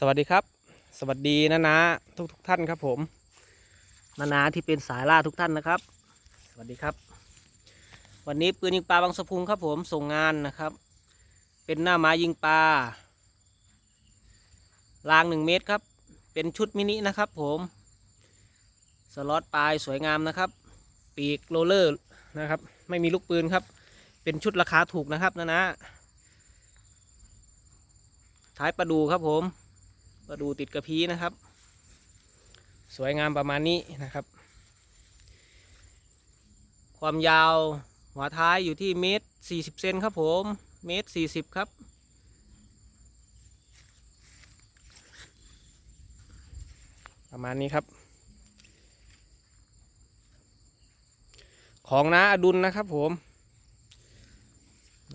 สวัสดีครับ สวัสดีนะนะทุกทุกๆท่านครับผมนานาที่เป็นสายล่าทุกท่านนะครับ สวัสดีครับ วันนี้ปืนยิงปลาบางสะพุงครับผมส่งงานนะครับ เป็นหน้าไม้ยิงปลารางหนึ่งเมตรครับ เป็นชุดมินินะครับผมสล็อตปลายสวยงามนะครับ ปีกโรเลอร์นะครับ ไม่มีลูกปืนครับ เป็นชุดราคาถูกนะครับนะนะท้ายประดูครับผม ก็ดูติดกระพี้นะครับ สวยงามประมาณนี้นะครับ ความยาวหัวท้ายอยู่ที่เมตรสี่สิบเซนครับผมเมตรสี่สิบครับ ประมาณนี้ครับ ของน้าอดุลนะครับผม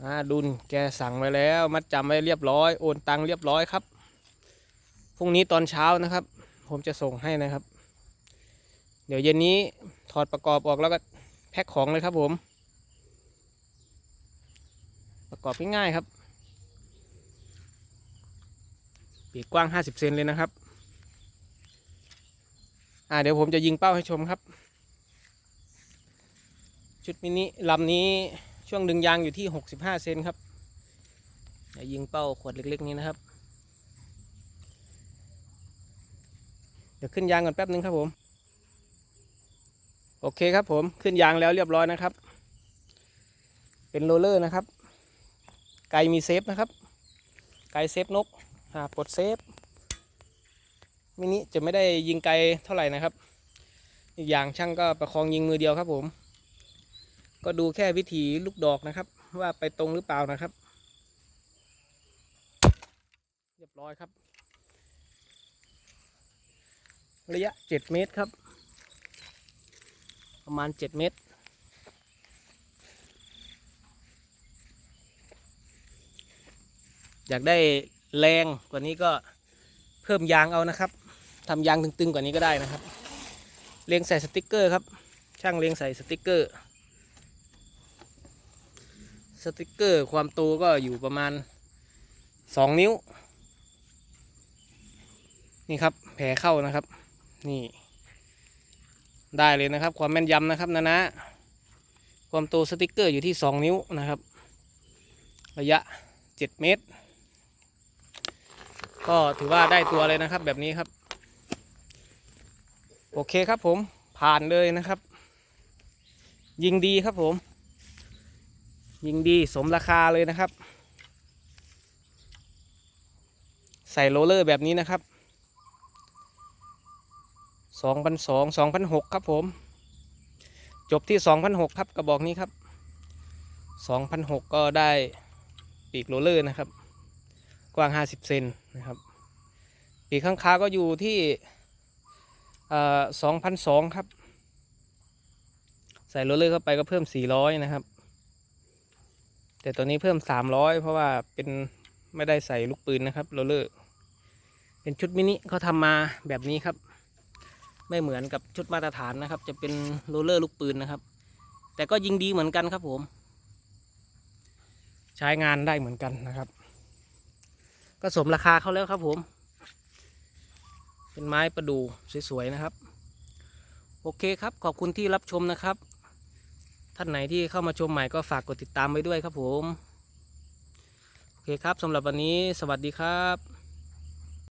น้าอดุลแกสั่งไว้แล้ว มัดจำไว้เรียบร้อย โอนตังค์เรียบร้อยครับ พรุ่งนี้ตอนเช้านะครับ ผมจะส่งให้นะครับ เดี๋ยวเย็นนี้ถอดประกอบออกแล้วก็แพ็คของเลยครับผม ประกอบง่ายๆครับ ปีกกว้าง 50 เซนเลยนะครับ อ่าเดี๋ยวผมจะยิงเป้าให้ชมครับ ชุดมินิลำนี้ช่วงดึงยางอยู่ที่ 65 เซนครับเดี๋ยวยิงเป้าขวดเล็ก ๆ นี้นะครับ ดี๋ยวขึ้นยางก่อนแป๊บนึงครับผม โอเคครับผมขึ้นยางแล้วเรียบร้อยนะครับ เป็นโรลเลอร์นะครับ ไกมีเซฟนะครับ ไกเซฟนกอ่าปลดเซฟมินิจะไม่ได้ยิงไกลเท่าไหร่นะครับ อีกอย่างช่างก็ประคองยิงมือเดียวครับผม ก็ดูแค่วิถีลูกดอกนะครับ ว่าไปตรงหรือเปล่านะครับ เรียบร้อยครับ ระยะ7เมตรครับ ประมาณ7เมตร อยากได้แรงกว่านี้ก็เพิ่มยางเอานะครับทำยางตึงๆกว่านี้ก็ได้นะครับ เลียงใส่สติกเกอร์ครับ ช่างเลียงใส่สติกเกอร์ สติกเกอร์ความโตก็อยู่ประมาณ 2 นิ้ว นี่ครับแผลเข้านะครับ นี่ ได้เลยนะครับ ความแม่นยำนะครับนะนะความโตสติกเกอร์อยู่ที่ 2 นิ้วนะครับ ระยะ 7 เมตร ก็ถือว่าได้ตัวเลยนะครับแบบนี้ครับ โอเคครับผมผ่านเลยนะครับ ยิงดีครับผม ยิงดีสมราคาเลยนะครับ ใส่โรลเลอร์แบบนี้นะครับ สองพันสองสองพันหกครับผม จบที่สองพันหกครับกระบอกนี้ครับสองพันหกก็ได้ปีกโรลเลอร์นะครับ กว้างห้าสิบเซนนะครับ ปีกข้างคาก็อยู่ที่สองพันสองครับ ใส่โรลเลอร์เข้าไปก็เพิ่มสี่ร้อยนะครับ แต่ตัวนี้เพิ่มสามร้อยเพราะว่าเป็นไม่ได้ใส่ลูกปืนนะครับโรลเลอร์ เป็นชุดมินิเขาทำมาแบบนี้ครับ ไม่เหมือนกับชุดมาตรฐานนะครับ จะเป็นโรลเลอร์ลูกปืนนะครับ แต่ก็ยิงดีเหมือนกันครับผม ใช้งานได้เหมือนกันนะครับ ก็สมราคาเขาแล้วครับผม เป็นไม้ประดู่สวยๆนะครับ โอเคครับ ขอบคุณที่รับชมนะครับ ท่านไหนที่เข้ามาชมใหม่ก็ฝากกดติดตามไว้ด้วยครับผม โอเคครับสำหรับวันนี้สวัสดีครับ